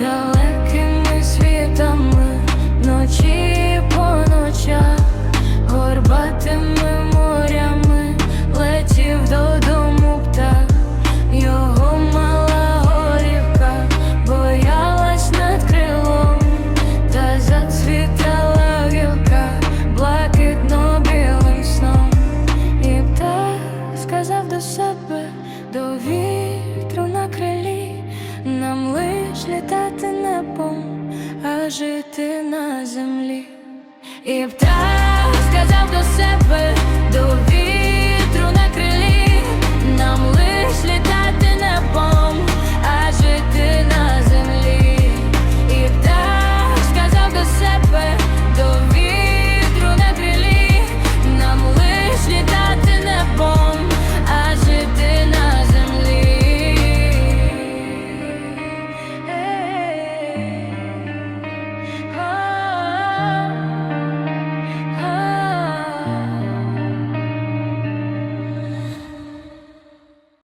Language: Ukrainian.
далекими світами, ночі по ночах, горбатими морями, летів додому птах, його мала горівка боялась над крилом, та зацвітала гілка блакитно білим сном. І птах сказав до себе до вітру. жити на землі, і птах сказав до себе.